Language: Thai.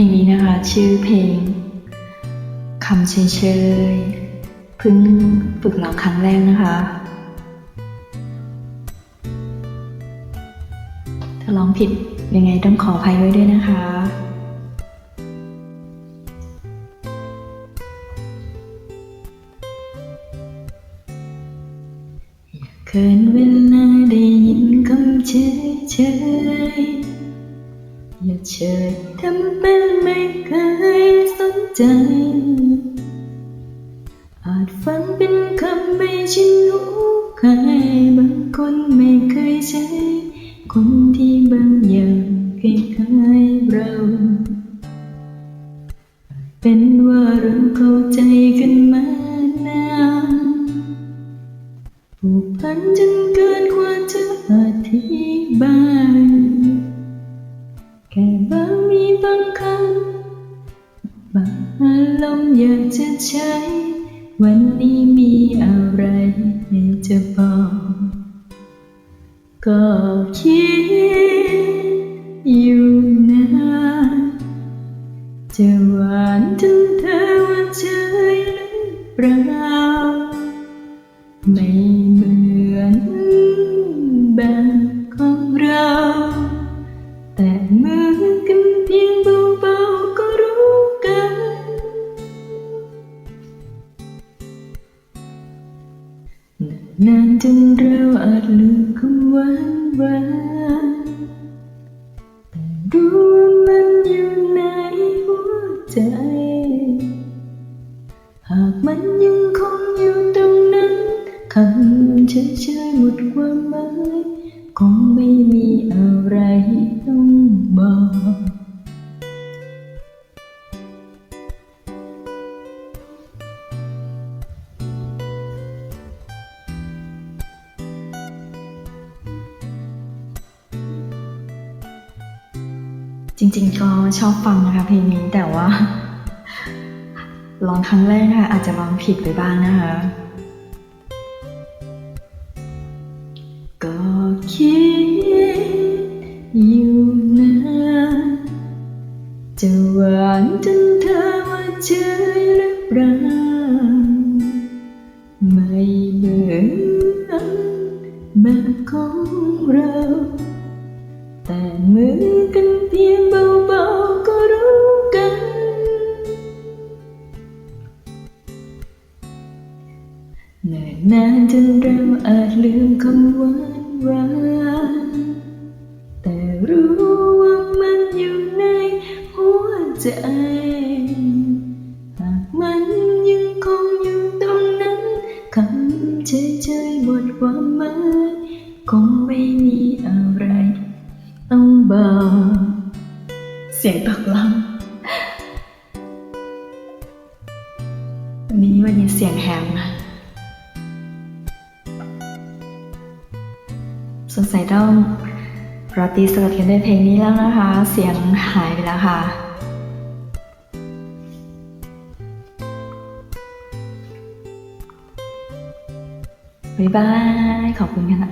ลงนี้นะคะ ชื่อเพลงคำเฉยๆเพิ่งฝึกร้องครั้งแรกนะคะถ้าร้องผิดยังไงต้องขออภัยไว้ด้วยนะคะเคินเวลาได้ยินคำเฉยเฉย อย่าเฉยทำเป็นไม่เคยสนใจ อาจฟังเป็นคำไม่ชินหูใครบางคนไม่เคยใช้ คนที่บางอย่างคล้ายๆเรา เป็นว่าเราเข้าใจกันมานานผูกพันจนเกินกว่าจะอธิบาย บางอารมณ์อยากจะใช้ วันนี้มีอะไรจะบอก ก็คิดอยู่นานจะหวานถึงเธอว่าเฉยหรือเปล่าไม่ นานจนเราอาจลืมคำหวานหวานแต่รู้ว่ามันอยู่ในหัวใจ หากมันยังคงอยู่ตรงนั้นคำเฉยๆหมดความหมายคงไม่มีอะไร จริงๆ ก็ชอบฟังนะคะเพลงนี้แต่ว่าร้องครั้งแรกนะคะอาจจะร้องผิดไปบ้างนะคะ ก็คิดอยู่นานจะหวานจนเธอว่าเฉยหรือเปล่าไม่เหมือนแบบของเรา แต่มือกันเพียงเบาๆก็รู้กัน เนิ่นนานจนเราอาจลืมคำหวานหวานแต่รู้ว่ามันอยู่ในหัวใจ หากมันยังคงอยู่ตรงนั้นคำเฉยๆหมดความ เสียงตกล่ำวันนี้วันนี้เสียงแหบนะสงสัยต้องราตรีสวัสดิ์กันด้วยเพลงนี้แล้วนะคะ เสียงหายไปแล้วค่ะ บ๊ายบาย ขอบคุณค่ะ